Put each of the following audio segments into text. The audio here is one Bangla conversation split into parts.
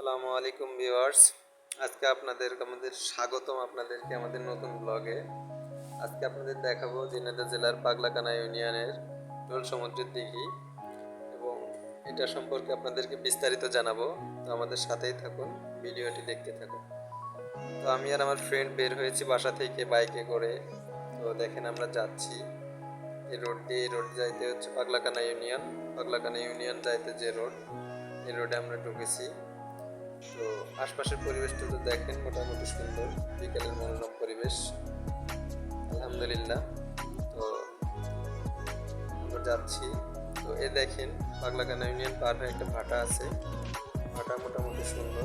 আসসালামু আলাইকুম ভিউয়ার্স। আজকে আপনাদের আমাদের স্বাগতম আপনাদেরকে আমাদের নতুন ব্লগে আজকে আপনাদের দেখাবো দিনাজপুর জেলার পাগলাকানা ইউনিয়নের টোল সমুদ্রের দিঘি এবং এটা সম্পর্কে আপনাদেরকে বিস্তারিত জানাব। তো আমাদের সাথেই থাকুন, ভিডিওটি দেখতে থাকুন। তো আমি আর আমার ফ্রেন্ড বের হয়েছি বাসা থেকে বাইকে করে। তো দেখেন আমরা যাচ্ছি। এই রোড দিয়ে, এই রোড যাইতে হচ্ছে পাগলাকানা ইউনিয়ন। পাগলাকানা ইউনিয়ন যাইতে যে রোড এই রোডে আমরা ঢুকেছি। তো আশপাশের পরিবেশটা তো দেখেন মোটামুটি সুন্দর। বিকেলের মনোরম পরিবেশ। আলহামদুলিল্লাহ। তো, আমরা যাচ্ছি। তো, এ দেখেন পাগলাকানা ইউনিয়ন পার হয়ে একটা ভাটা আছে। ভাটা মোটামুটি সুন্দর।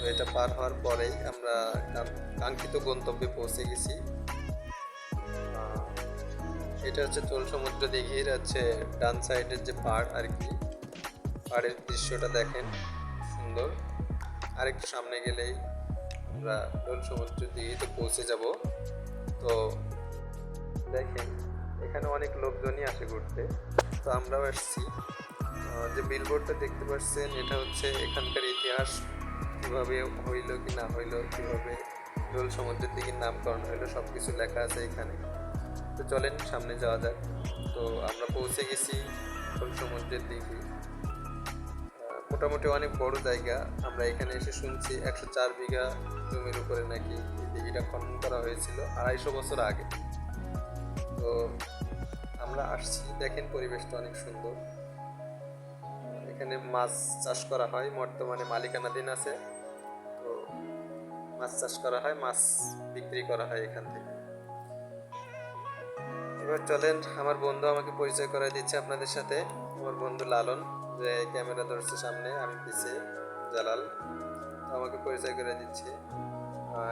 তো, এটা পার হওয়ার পরেই আমরা কাঙ্- কাঙ্ক্ষিত গন্তব্যে পৌঁছে গেছি। এটা হচ্ছে তোল সমুদ্র দিঘির হচ্ছে ডান সাইডের যে পাড় আর কি। পাড়ের দৃশ্যটা দেখেন। সুন্দর। আরেকটু সামনে গেলেই আমরা ডোল সমুদ্রের দিঘিতে পৌঁছে যাব। তো দেখেন এখানে অনেক লোকজনই আসে ঘুরতে। তো আমরাও এসেছি যে বিলবোর্ডটা দেখতে পাচ্ছেন এটা হচ্ছে এখানকার ইতিহাস। কীভাবে হইল কি না হইল কীভাবে ডোল সমুদ্রের দিকে নামকরণ হইল সব কিছু লেখা আছে এখানে। তো চলেন সামনে যাওয়া যাক। তো আমরা পৌঁছে গেছি ডোল সমুদ্রের আহ, মোটামুটি অনেক বড় জায়গা। আমরা এখানে এসে শুনছি একশো চার বিঘা জমির উপরে নাকি দিঘিটা খনন করা হয়েছিল আড়াইশো বছর আগে। তো আমরা আসছি, দেখেন পরিবেশটা অনেক সুন্দর। এখানে মাছ চাষ করা হয়, বর্তমানে মালিকানাধীন আছে। তো মাছ চাষ করা হয়, মাছ বিক্রি করা হয় এখান থেকে। এবার চলেন, আমার বন্ধু আমাকে পরিচয় করে দিচ্ছে আপনাদের সাথে। আমার বন্ধু লালন। যে ক্যামেরা ধরছে সামনে, আমি পিছে, জালাল। আমাকে পরিচয় করে দিচ্ছে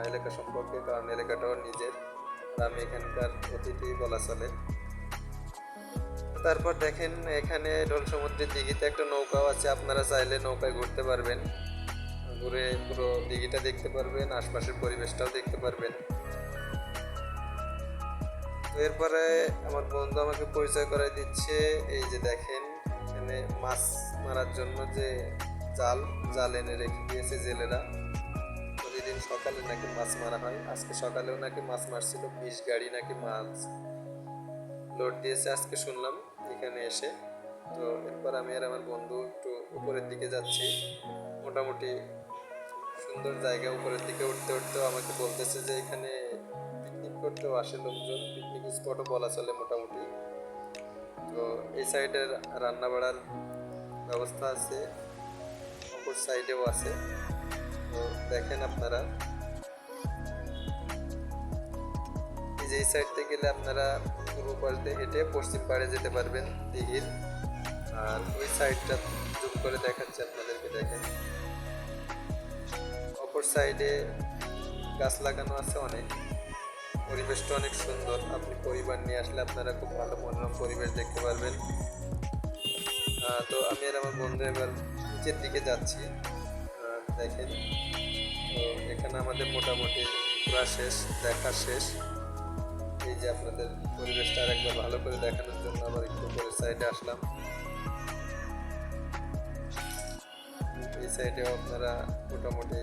এলাকা সম্পর্কে, কারণ এলাকাটাও নিজের। আমি এখানকার অতিথি বলা চলে। তারপর দেখেন, এখানে ডোল সমুদ্রের দিঘিতে একটা নৌকাও আছে। আপনারা চাইলে নৌকায় ঘুরতে পারবেন। ঘুরে পুরো দিঘিটা দেখতে পারবেন, আশপাশের পরিবেশটাও দেখতে পারবেন। এরপরে আমার বন্ধু আমাকে পরিচয় করে দিচ্ছে, এই যে দেখেন মাছ মারার জন্য যে জাল জাল এনে রেখে দিয়েছে জেলেরা। প্রতিদিন সকালে নাকি মাছ মারা হয়। আজকে সকালেও নাকি মাছ মারছিল, বিশ গাড়ি নাকি মাছ। লোড দিয়েছে আজকে শুনলাম, এখানে এসে। তো এরপর আমি আর আমার বন্ধু একটু উপরের দিকে যাচ্ছি। মোটামুটি সুন্দর জায়গা উপরের দিকে উঠতে উঠতেও আমাকে বলতেছে যে এখানে পিকনিক করতেও আসে লোকজন। পিকনিক স্পটও বলা চলে মোটামুটি। তো এই সাইডের রান্না বাড়ার ব্যবস্থা আছে অপর সাইডেও আছে। তো দেখেন আপনারা। এই যে এই সাইড থেকে গেলে আপনারা পূর্ব পাশ হেঁটে পশ্চিম পাড়ে যেতে পারবেন দিঘির। আর ওই সাইডটা জুম করে দেখাচ্ছে আপনাদেরকে, দেখেন। অপর সাইডে গাছ লাগানো আছে অনেক। পরিবেশটা অনেক সুন্দর। আপনি পরিবার নিয়ে আসলে আপনারা খুব ভালো মনোরম পরিবেশ দেখতে পারবেন। তো আমি আর আমার বন্ধু এবার নিচের দিকে যাচ্ছি। দেখেন। তো এখানে আমাদের মোটামুটি ঘোরা শেষ, দেখা শেষ। এই যে আপনাদের পরিবেশটা আর একবার ভালো করে দেখানোর জন্য আবার একটু উপরের সাইডে আসলাম। এই সাইডেও আপনারা মোটামুটি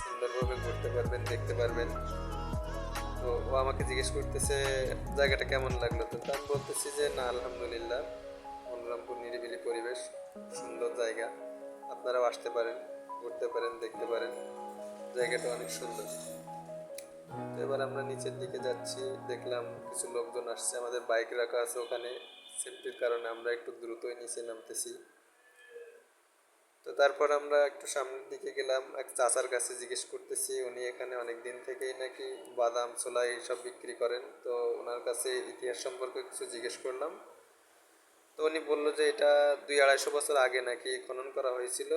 সুন্দরভাবে ঘুরতে পারবেন, দেখতে পারবেন। তো ও আমাকে জিজ্ঞেস করতেছে, জায়গাটা কেমন লাগল? তা আমি বলতেছি যে, না, আলহামদুলিল্লাহ। মনোরমপুর নিরিবিলি পরিবেশ, সুন্দর জায়গা। আপনারাও আসতে পারেন, ঘুরতে পারেন, দেখতে পারেন। জায়গাটা অনেক সুন্দর। তো এবার আমরা নিচের দিকে যাচ্ছি, দেখলাম কিছু লোকজন আসছে, আমাদের বাইক রাখা আছে ওখানে। সেফটির কারণে আমরা একটু দ্রুতই নিচে নামতেছি। তো তারপর আমরা একটু সামনের দিকে গেলাম, এক চাচার কাছে জিজ্ঞেস করতেছি, উনি এখানে অনেক দিন থেকেই নাকি বাদাম, ছোলা এইসব বিক্রি করেন। তো ওনার কাছে ইতিহাস সম্পর্কে কিছু জিজ্ঞেস করলাম। তো উনি বলল যে এটা দুই আড়াইশো বছর আগে নাকি খনন করা হয়েছিল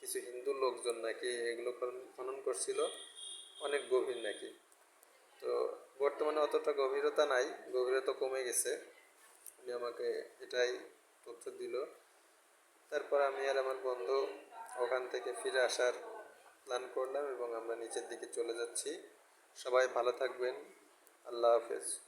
কিছু হিন্দু লোকজন নাকি এগুলো খনন- করছিল, অনেক গভীর নাকি। তো বর্তমানে অতটা গভীরতা নাই, গভীরতা কমে গেছে। উনি আমাকে এটাই তথ্য দিল। তারপর আমি আর আমার বন্ধু ওখান থেকে ফিরে আসার প্ল্যান করলাম এবং আমরা নিচের দিকে চলে যাচ্ছি। সবাই ভালো থাকবেন। আল্লাহ হাফেজ।